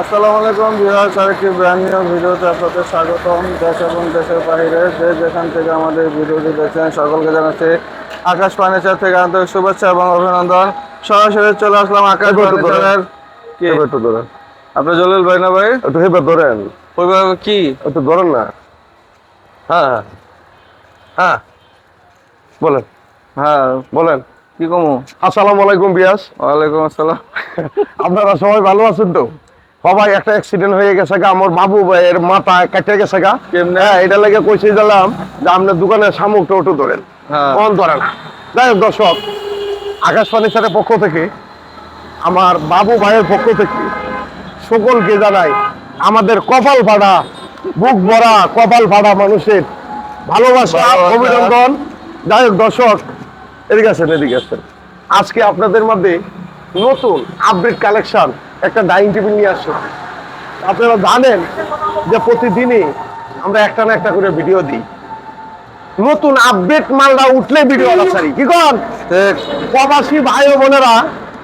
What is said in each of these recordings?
আসসালামু আলাইকুম বিহার আরেকটি ব্র্যান্ড নিউ ভিডিওতে আপনাদের স্বাগতম। দেশ এবং দেশের বাইরে যে যেখান থেকে আমাদের ভিডিওটি দেখছেন সকলকে জানাচ্ছি আকাশ ফার্নিচার থেকে আন্তরিক শুভেচ্ছা এবং অভিনন্দন। সরাসরি চলে আসলাম আকাশ ফার্নিচারের কি? এবার একটু ধরেন। আপনার জলিল ভাই না ভাই? একটু হেবার ধরেন। ওইভাবে কি? একটু ধরেন না। হ্যাঁ হ্যাঁ। হ্যাঁ। বলেন। হ্যাঁ। বলেন। কি কমু? আসসালামু আলাইকুম বিয়াস ওয়ালাইকুম আসসালাম। আপনারা সবাই ভালো আছেন তো? সবাই একটা অ্যাক্সিডেন্ট হয়ে গেছে গা আমার বাবু ভাইয়ের মাথা কেটে গেছে গা। হ্যাঁ এটা লাগে কইছে দিলাম যে আপনার দোকানের শামুকটা ওটু ধরেন। হ্যাঁ। কোন ধরেন যাই হোক দর্শক আকাশ ফার্নিচারের পক্ষ থেকে আমার বাবু ভাইয়ের পক্ষ থেকে সকলকে জানাই আমাদের কপাল ফাড়া বুক ভরা কপাল ফাড়া মানুষের ভালোবাসা ভালোবাসা। অভিনন্দন। যাই হোক দর্শক এদিকে আছেন এদিকে আছেন আজকে আপনাদের মধ্যে নতুন আপডেট কালেকশন একটা ডাইনিং টেবিল নিয়ে আসছে আপনারা জানেন যে প্রতিদিনই আমরা একটা না একটা করে ভিডিও দিই। নতুন আপডেট মালটা উঠলে ভিডিও ছাড়ি কি কন? প্রবাসী ভাই ও বোনেরা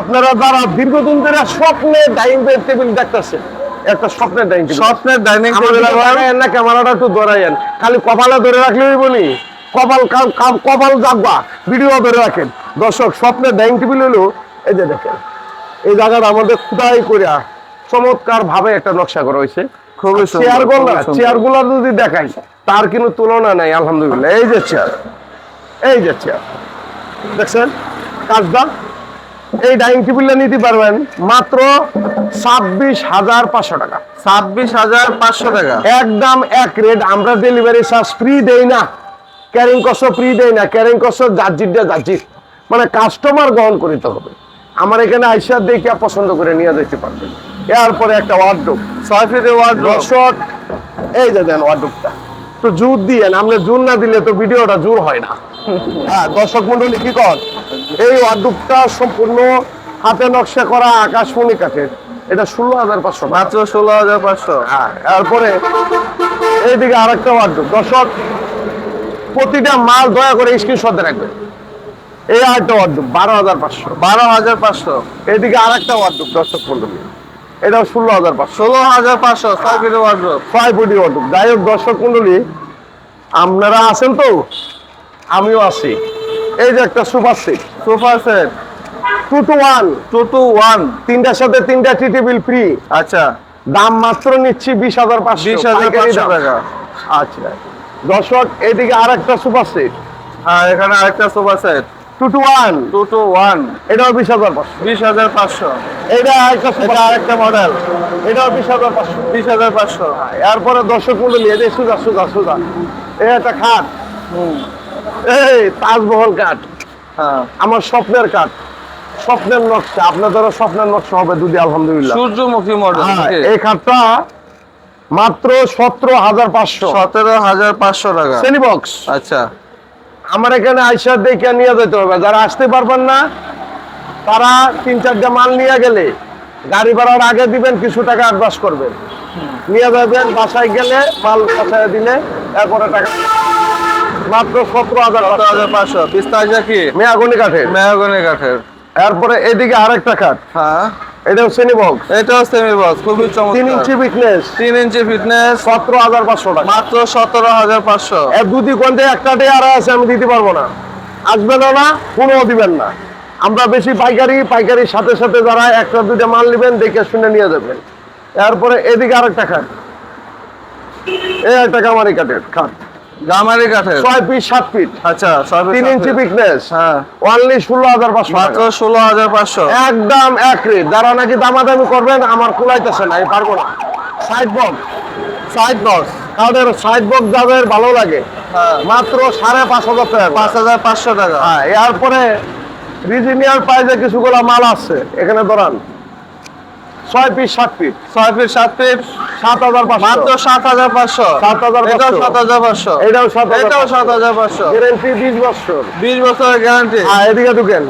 আপনারা যারা দীর্ঘদিন ধরে স্বপ্নে ডাইনিং টেবিল দেখতেছেন একটা স্বপ্নের ডাইনিং স্বপ্নের ডাইনিং আমার টেবিল না ক্যামেরাটা একটু খালি কপালে ধরে রাখলেই বলি কপাল কপাল জাগবা। ভিডিও ধরে রাখেন। দর্শক স্বপ্নের ডাইনিং টেবিল হলো এই যে দেখেন। এই জায়গাটা আমাদের খুদাই করে চমৎকার ভাবে একটা নকশা করা হয়েছে খুবই চেয়ারগুলো। চেয়ারগুলো যদি দেখাই তার কিন্তু তুলনা নাই আলহামদুলিল্লাহ। এই যে চেয়ার এই যে চেয়ার দেখছেন? কাজটা? এই ডাইনিং টেবিলটা নিতে পারবেন মাত্র ছাব্বিশ হাজার পাঁচশো টাকা। ছাব্বিশ হাজার পাঁচশো টাকা? একদম এক রেট আমরা ডেলিভারি চার্জ ফ্রি দেই না। ক্যারিং ফ্রি দেই না। ক্যারিং কস্ট জার্জির দিয়ে জার্জির মানে কাস্টমার গ্রহণ করিতে হবে। আমার এখানে আইসা দেখে পছন্দ করে নিয়ে যেতে পারবেন। এরপরে একটা ওয়ার্ডরোব ছয় ফিটে ওয়ার্ড দর্শক এই যে দেন ওয়ার্ডরোবটা তো জোর দিয়েন আপনি জোর না দিলে তো ভিডিওটা জোর হয় না। হ্যাঁ দর্শক মন্ডলী কি কর এই ওয়ার্ডরোবটা সম্পূর্ণ হাতে নকশা করা আকাশমণি কাঠের। এটা ষোলো হাজার পাঁচশো মাত্র ষোলো হাজার পাঁচশো। হ্যাঁ এরপরে এইদিকে আরেকটা ওয়ার্ডরোব দর্শক প্রতিটা মাল দয়া করে স্ক্রিনশট রাখবে এই আরেকটা ওয়ার্ডরোব বারো হাজার পাঁচশো। বারো হাজার পাঁচশো। এইদিকে আরেকটা ওয়ার্ডরোব দর্শক মন্ডলী এটাও ষোলো হাজার পাঁচশো। ষোলো হাজার পাঁচশো ছয় ফিটে ওয়ার্ড ছয় ফুটি ওয়ার্ডরোব যাই হোক দর্শক মন্ডলী আপনারা আছেন তো? আমিও আছি। এই যে একটা super seat. Super set. Two two one. Two two one. তিনটার সাথে তিনটা টি টেবিল ফ্রি। আচ্ছা। দাম মাত্র নিচ্ছি বিশ হাজার পাঁচশো। বিশ হাজার পাঁচশো টাকা। আচ্ছা। দর্শক এইদিকে আরেকটা সুপার সিট। হ্যাঁ এখানে আরেকটা sofa set. Two two one two two one এটাও বিশ হাজার পাঁচশো। বিশ হাজার পাঁচশো। এটা এটা আরেকটা মডেল এটাও বিশ হাজার পাঁচশো। বিশ হাজার পাঁচশো। এরপরে দর্শক মন্ডলী এই যে সুজা সুজা সুজা। একটা খাট। এই তাজমহল কাঠ হ্যাঁ। আমার স্বপ্নের কাঠ স্বপ্নের নকশা। আপনাদেরও স্বপ্নের নকশা হবে দুদি আলহামদুলিল্লাহ। সূর্যমুখী মডেল হ্যাঁ, এই খাটটা মাত্র সতেরো হাজার পাঁচশো। সতেরো হাজার পাঁচশো টাকা। সেনি বক্স আচ্ছা। আমার এখানে আইসা দেখে নিয়ে যেতে হবে। যারা আসতে পারবেন না তারা তিন চারটা মাল নিয়ে গেলে গাড়ি ভাড়ার আগে দিবেন কিছু টাকা অ্যাডভান্স করবেন। নিয়ে যাবেন বাসায় গেলে মাল বাসায় দিলে এরপরে টাকা মাত্র সতেরো হাজার সতেরো হাজার পাঁচশো। পিস্তাজা কি? মেয়াগুনি কাঠের। মেয়াগুনি কাঠের। এরপরে এদিকে আরেকটা কাঠ। হ্যাঁ। এটাও সেনি বক্স এটাও সেমি বক্স খুবই চমৎকার। ইঞ্চি উইকনেস তিন ইঞ্চি ফিটনেস সতেরো হাজার পাঁচশো টাকা। মাত্র সতেরো হাজার পাঁচশো। এর দুটি কোনটা একটা আর আছে আমি দিতে পারব না। আসবেনও না কোনো দিবেন না। আমরা বেশি পাইকারি পাইকারির সাথে সাথে যারা একটা দুইটা মাল নেবেন দেখে শুনে নিয়ে যাবেন। এরপরে এদিকে আরেকটা খাট। এই একটা কামারি কাঠের খাট। গামারি কাঠের। ছয় ফিট সাত ফিট আচ্ছা সবই তিন সাথে। ইঞ্চি উইকনেস হ্যাঁ। অনলি ষোলো হাজার পাঁচশো মাত্র টাকা। ষোলো হাজার পাঁচশো। একদম এক রেট যারা নাকি দামাদামি করবেন আমার কুলাইতেছে না আমি পারব না। সাইড বক্স সাইড বক্স কাদের সাইড বক্স যাদের ভালো লাগে হ্যাঁ। মাত্র সাড়ে পাঁচ হাজার টাকা পাঁচ হাজার পাঁচশো টাকা। হ্যাঁ এরপরে রিজিনিয়ার প্রাইজে কিছুগুলো মাল আছে এখানে ধরান। ছয় পিস সাত পিস ছয় ফিট সাত ফিট সাত হাজার মাত্র সাত হাজার পাঁচশো সাত হাজার এটাও পাঁচশো। সাত হাজার পাঁচশো এটাও সাত হাজার এটাও সাত হাজার পাঁচশো গ্যারেন্টি বিশ বছর বিশ বছরের গ্যারান্টি হ্যাঁ এদিকে ঢুকেন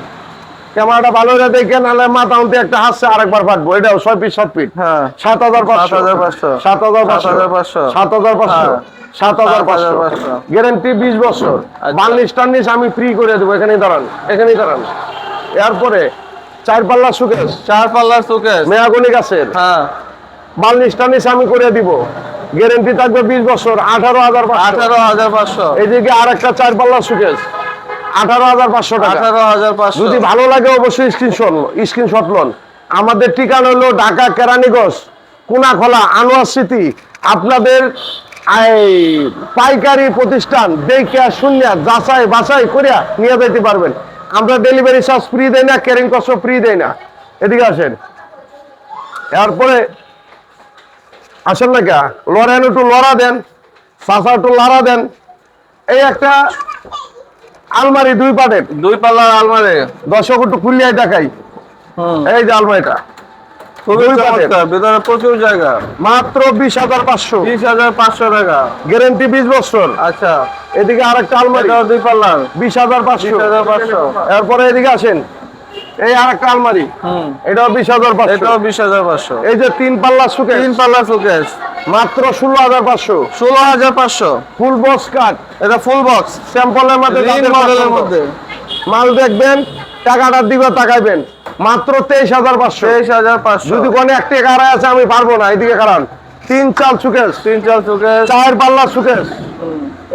ক্যামেরাটা ভালো হয়ে দেখেন নাহলে মাথা উনতে একটা হাসছে আরেকবার ফাটবো এটাও ছয় পিস সাত ফিট হ্যাঁ সাত হাজার পাঁচশো 7,500 সাত হাজার পাঁচশো সাত হাজার পাঁচশো হ্যাঁ। সাত হাজার পাঁচশো 7,500 গ্যারেন্টি বিশ বছর আচ্ছা। বার্নিশ টার্নিশ আমি ফ্রি করে দেবো এখানেই দাঁড়ান এখানেই দাঁড়ান এরপরে চার পাল্লা সুকেশ। চার পাল্লার সুকেস মেয়াগুনি গাছের। হ্যাঁ। বাল্লিশ টানিস আমি করে দিব। গ্যারেন্টি থাকবে বিশ বছর আঠারো হাজার আঠারো হাজার পাঁচশো। এদিকে আর একটা চার সুকেস আঠারো হাজার পাঁচশো টাকা। আঠারো হাজার পাঁচশো। যদি ভালো লাগে অবশ্যই স্ক্রিনশট স্ক্রিনশট লন। আমাদের ঠিকানা হলো ঢাকা কেরানীগঞ্জ কোনাখোলা আনোয়ার স্মৃতি আপনাদের পাইকারি প্রতিষ্ঠান দেখে শুনিয়া যাচাই বাছাই করিয়া নিয়ে যেতে পারবেন। আমরা ডেলিভারি চার্জ ফ্রি দেই না ক্যারিং কস্ট ফ্রি দেই না। এদিকে আসেন। এরপরে আসেন না কে? লড়েন একটু লড়া দেন সাসা একটু লড়া দেন। এই একটা আলমারি দুই পাটের। দুই পাল্লার আলমারি। দর্শক একটু খুলিয়ে দেখাই। হুম। এই যে আলমারিটা। খুবই চমৎকার ভিতরে প্রচুর জায়গা। মাত্র বিশ হাজার পাঁচশো। বিশ হাজার পাঁচশো টাকা। গ্যারেন্টি বিশ বছর। আচ্ছা। এদিকে আরেকটা আলমারি। এটাও দুই পাল্লার বিশ হাজার পাঁচশো। হাজার পাঁচশো। এরপরে এদিকে আসেন। এই আরেকটা আলমারি। এটাও বিশ হাজার পাঁচশো। এটাও বিশ হাজার পাঁচশো। এই যে তিন পাল্লা তিন পাল্লা মাত্র ষোলো হাজার পাঁচশো। ষোলো হাজার পাঁচশো। ফুল বক্স কাট এটা ফুল বক্স। স্যাম্পলের মধ্যে মডেলের মধ্যে। মাল দেখবেন টাকাটা দিকে তাকাইবেন। মাত্র তেইশ হাজার পাঁচশো। তেইশ হাজার পাঁচশো। যদি কোনো একটি কারা আছে আমি পারব না। এদিকে কারণ তিন চাল সুকেশ। তিন চাল শোকেস চার পাল্লা সুকেশ।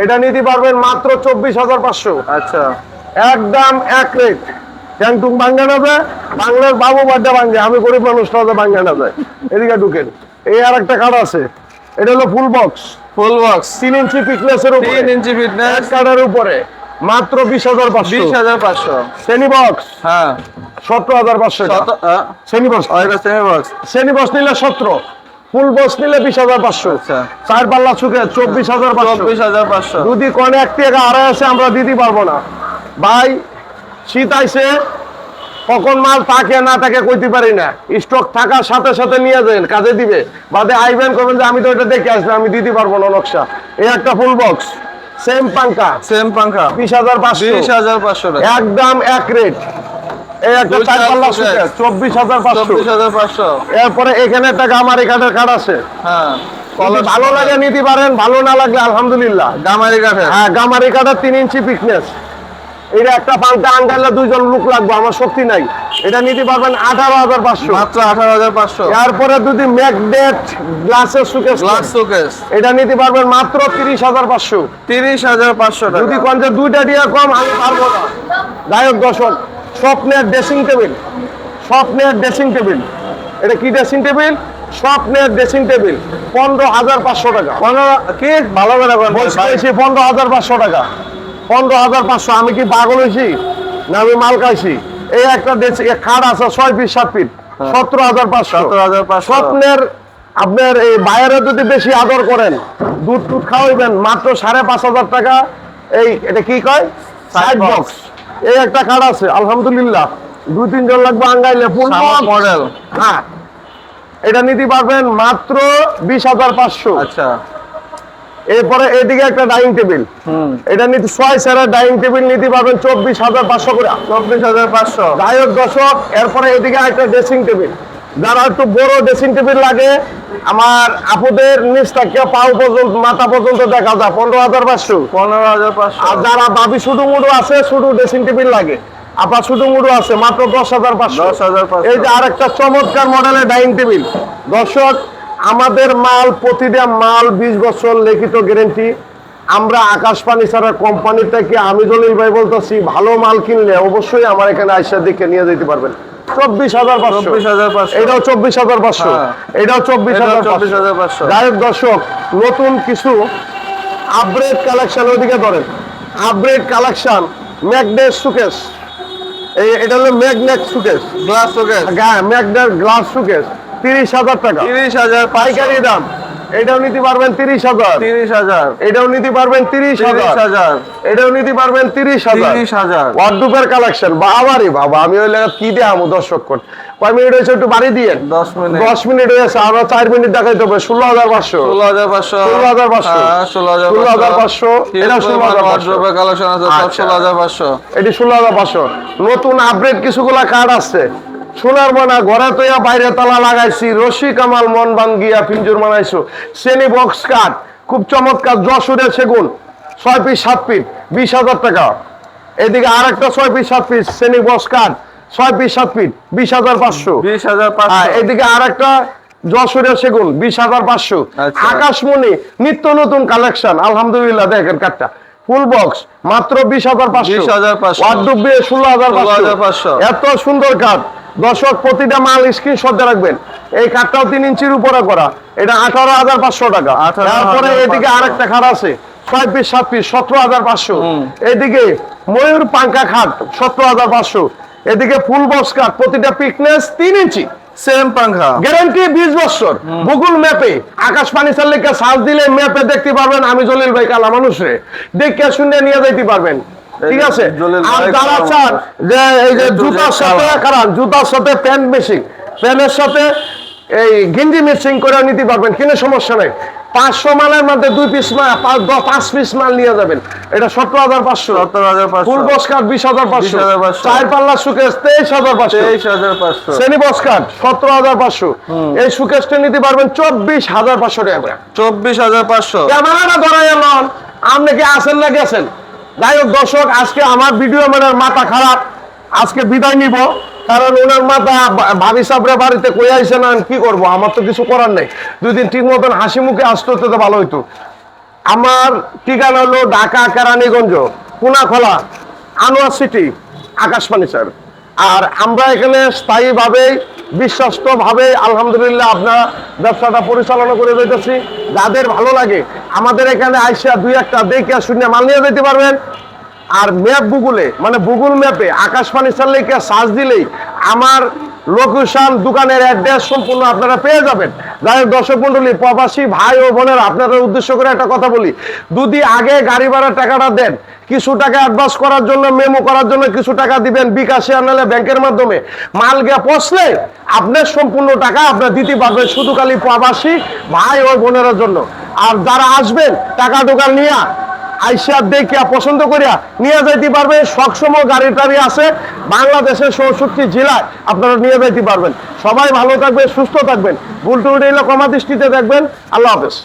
এটা নিতে পারবেন মাত্র চব্বিশ হাজার পাঁচশো। আচ্ছা। একদম এক রেট। ট্যাংটুং ভাঙ্গা না যায় বাংলার বাবু বাড্ডা ভাঙ্গে। আমি গরিব মানুষ না ভাঙ্গা না যায়। এদিকে ঢুকেন। এই আর একটা কার্ড আছে। এটা হলো ফুল বক্স। Full box. তিন ইঞ্চি পিকনেসের উপরে। তিন ইঞ্চি ফিটনেস কার্ডের উপরে। মাত্র বিশ হাজার পাঁচশো। বিশ হাজার পাঁচশো। শ্রেণি বক্স হ্যাঁ। সতেরো হাজার পাঁচশো শ্রেণি বক্স সেমি বক্স শ্রেণি বক্স নিলে সতেরো ফুল বক্স নিলে বিশ হাজার পাঁচশো। আচ্ছা। চার পাল্লা চুকে চব্বিশ হাজার চব্বিশ হাজার পাঁচশো। যদি কোনে এক টাকা আড়াই আছে আমরা দিতে পারব না। ভাই শীত আইছে কখন মাল থাকে না থাকে কইতে পারি না। স্টক থাকার সাথে সাথে নিয়ে যাবেন কাজে দিবে। বাদে আইবেন করবেন যে আমি তো এটা দেখে আসলাম আমি দিতে পারব না নকশা। এই একটা ফুল বক্স। সেম পাঙ্কা সেম পাঙ্খা বিশ হাজার পাঁচশো। বিশ হাজার পাঁচশো একদম এক রেট এরপরে এখানে একটা গামারি কাঠের আছে। হ্যাঁ। ভালো লাগে নিতে পারেন ভালো না লাগলে আলহামদুলিল্লাহ। গামারি কাঠের। হ্যাঁ গামারি কাঠের তিন ইঞ্চি পিকনেস এটা একটা পাঙ্কা আঙ্গালে দুইজন লোক লাগবে আমার শক্তি নাই। এটা নিতে পারবেন আঠারো হাজার পাঁচশো। মাত্র আঠারো হাজার পাঁচশো। এরপরে যদি ম্যাকডেট গ্লাসের সুকেস গ্লাস শোকেস এটা নিতে পারবেন মাত্র তিরিশ হাজার পাঁচশো। তিরিশ হাজার পাঁচশো যদি টাকা যে দুইটা দিয়ে কম আমি পারব না। গায়ক দর্শক স্বপ্নের ড্রেসিং টেবিল স্বপ্নের ড্রেসিং টেবিল এটা কি ড্রেসিং টেবিল স্বপ্নের ড্রেসিং টেবিল পনেরো হাজার পাঁচশো টাকা। পনেরো কি? ভালো করে। পনেরো হাজার পাঁচশো টাকা। পনেরো হাজার পাঁচশো। আমি কি পাগল হয়েছি না আমি মাল খাইছি। এই একটা ড্রেসিং খাট আছে ছয় ফিট সাত ফিট সতেরো হাজার পাঁচশো। সতেরো হাজার পাঁচশো। স্বপ্নের আপনার এই বাইরে যদি বেশি আদর করেন দুধ টুধ খাওয়াইবেন মাত্র সাড়ে পাঁচ হাজার টাকা। এই এটা কি কয়? সাইড বক্স এই একটা কার্ড আছে আলহামদুলিল্লাহ। দুই তিনজন লাগবে আঙ্গাইলে। ফুল মডেল হ্যাঁ। এটা নিতে পারবেন মাত্র বিশ হাজার পাঁচশো। আচ্ছা। এরপরে এদিকে একটা ডাইনিং টেবিল। এটা নিতে ছয় সেরা ডাইনিং টেবিল নিতে পারবেন চব্বিশ হাজার পাঁচশো করে। চব্বিশ হাজার পাঁচশো। গায়ক দশক এরপরে এদিকে একটা ড্রেসিং টেবিল। যারা একটু বড় ড্রেসিং টেবিল লাগে আমার আপুদের নিচ থেকে পাও পর্যন্ত মাথা পর্যন্ত দেখা যায় পনেরো হাজার পাঁচশো। পনেরো হাজার পাঁচশো। আর যারা ভাবি শুধু মুড়ু আছে শুধু ড্রেসিং টেবিল লাগে। আপনার শুধু মুড়ু আছে মাত্র দশ হাজার পাঁচশো। দশ হাজার পাঁচশো। এই যে আরেকটা চমৎকার মডেলের ডাইনিং টেবিল। দর্শক আমাদের মাল প্রতিটা মাল বিশ বছর লিখিত গ্যারেন্টি। আমরা আকাশ পানি ছাড়া কোম্পানি থেকে আমি জলিল ভাই বলতেছি ভালো মাল কিনলে অবশ্যই আমার এখানে আইসা দিকে নিয়ে যেতে পারবেন। চব্বিশ হাজার এটাও চব্বিশ হাজার পাঁচশো। হ্যাঁ। এটাও চব্বিশ হাজার দর্শক নতুন কিছু আপগ্রেড কালেকশন ওইদিকে ধরেন। আপগ্রেড কালেকশন ম্যাগনেট সুকেস এই এটা হলো magnet glass magnet glass showcase তিরিশ হাজার টাকা। তিরিশ হাজার পাইকারি দাম। এটাও নিতে পারবেন তিরিশ হাজার। তিরিশ হাজার। এটাও নিতে পারবেন তিরিশ হাজার। এটাও নিতে পারবেন তিরিশ হাজার। তিরিশ হাজার। ওয়ার্ডুপের কালেকশন। বাবারে বাবা আমি ওই লাগা কি দিয়ে দর্শক কোট কয় মিনিট হয়েছে একটু বাড়ি দিয়ে দশ মিনিট। দশ মিনিট হয়েছে আরও চার মিনিট দেখাইতে হবে। ষোলো হাজার পাঁচশো। ষোলো হাজার পাঁচশো। ষোলো হাজার পাঁচশো। হ্যাঁ, ষোলো হাজার ষোলো হাজার পাঁচশো। এটা ষোলো হাজার পাঁচশো। কালেকশন আছে আচ্ছা। ষোলো হাজার পাঁচশো। এটি ষোলো হাজার পাঁচশো। নতুন আপডেট কিছুগুলা কার্ড আসছে। সোনার মনা ঘরে তৈয়া বাইরে তালা লাগাইছি রশি কামাল মন ভাঙ্গিয়া পিঞ্জুর বানাইছো শ্রেণি বক্স কার্ড খুব চমৎকার যশোরের সেগুন ছয় পিস সাত পিস বিশ হাজার টাকা। এদিকে আর একটা ছয় পিস সাত পিস শ্রেণি বক্স কার্ড ছয় পিস সাত পিস বিশ হাজার পাঁচশো। বিশ হাজার পাঁচশো। এদিকে আর একটা যশোরের সেগুন বিশ হাজার পাঁচশো। আচ্ছা। আকাশমণি নিত্য নতুন কালেকশন। আলহামদুলিল্লাহ দেখেন কাঠটা। ফুল বক্স মাত্র বিশ হাজার পাঁচশো। 20,500 ওয়ার্ডরোব দিয়ে ষোলো হাজার 16,500 এত সুন্দর কাঠ। দর্শক প্রতিটা মাল স্ক্রিনশট রাখবেন। এই কাঠটাও তিন ইঞ্চির উপরে করা। এটা আঠারো হাজার পাঁচশো টাকা। তারপরে এদিকে আরেকটা খাট আছে। ছয় পিস সাত পিস সতেরো হাজার পাঁচশো। এদিকে ময়ূর পাঙ্কা খাট সতেরো হাজার পাঁচশো। এদিকে ফুল বক্স কাঠ প্রতিটা পিকনেস তিন ইঞ্চি। সেম পাংখা গ্যারান্টি বিশ বছর। গুগল ম্যাপে আকাশ পানি চাল্লিকা সার্চ দিলে ম্যাপে দেখতে পারবেন। আমি জলিল ভাই কালা মানুষরে। দেখে শুনে নিয়ে যাইতে পারবেন। ঠিক আছে? আর যারা চান যে এই যে জুতার সাথে। কারণ জুতার সাথে প্যান্ট মেশিং প্যান্টের সাথে এই গেঞ্জি মিক্সিং করে নিতে পারবেন কোনো সমস্যা নেই। পাঁচশো মালের মধ্যে দুই পিস মাল পাঁচ পিস মাল নিয়ে যাবেন। এটা সতেরো হাজার পাঁচশো। সত্তর হাজার পাঁচশো। ফুল বস কার্ড বিশ হাজার পাঁচশো। চার পাল্লা সুকেশ তেইশ হাজার পাঁচশো। তেইশ হাজার পাঁচশো। শ্রেণি বস কার্ড সতেরো হাজার পাঁচশো। এই সুকেশটা নিতে পারবেন চব্বিশ হাজার পাঁচশো টাকা করে। চব্বিশ হাজার পাঁচশো। ক্যামেরাটা ধরাই আপনি কি আসেন না গেছেন যাই হোক, দর্শক, আজকে আমার ভিডিও ম্যানের মাথা খারাপ। আজকে বিদায় নিব, কারণ ওনার মাথা ভাবি সাবরে বাড়িতে কই আইসে না কি করব? আমার তো কিছু করার নেই। দুই দিন ঠিক মতন হাসি মুখে আসতে হতে তো ভালো হইতো। আমার ঠিকানা হলো ঢাকা কেরানীগঞ্জ পুনাখোলা, আনোয়ার সিটি আকাশবাণী স্যার আর আমরা এখানে স্থায়ীভাবে, বিশ্বস্তভাবে, আলহামদুলিল্লাহ আপনার ব্যবসাটা পরিচালনা করে যেতেছি যাদের ভালো লাগে, আমাদের এখানে আইসা দুই একটা দেখিয়া শূন্য মাল নিয়ে যেতে পারবেন। আর ম্যাপ গুগলে মানে গুগল ম্যাপে আকাশবাণী চাললেকে সার্চ দিলেই আমার লোকেশন, দোকানের অ্যাড্রেস সম্পূর্ণ আপনারা পেয়ে যাবেন। হোক দর্শক মন্ডলী, প্রবাসী ভাই ও বোনেরা, আপনাদের উদ্দেশ্য করে একটা কথা বলি। দুদি আগে গাড়ি ভাড়ার টাকাটা দেন, কিছু টাকা অ্যাডভান্স করার জন্য মেমো করার জন্য কিছু টাকা দিবেন বিকাশে আনালে ব্যাংকের মাধ্যমে, মাল গিয়ে পৌঁছলে আপনার সম্পূর্ণ টাকা আপনার দিতে পারবেন শুধু খালি প্রবাসী ভাই ও বোনেরা জন্য। আর যারা আসবেন, টাকা টোকা নিয়ে, আইসা দেখিয়া, পছন্দ করিয়া নিয়ে যাইতে পারবে। সবসময় গাড়ি টাড়ি আছে বাংলাদেশের চৌষট্টি জেলায় আপনারা নিয়ে যাইতে পারবেন। সবাই ভালো থাকবেন, সুস্থ থাকবেন। ভুল টুল কমা দৃষ্টিতে দেখবেন। আল্লাহ হাফেজ।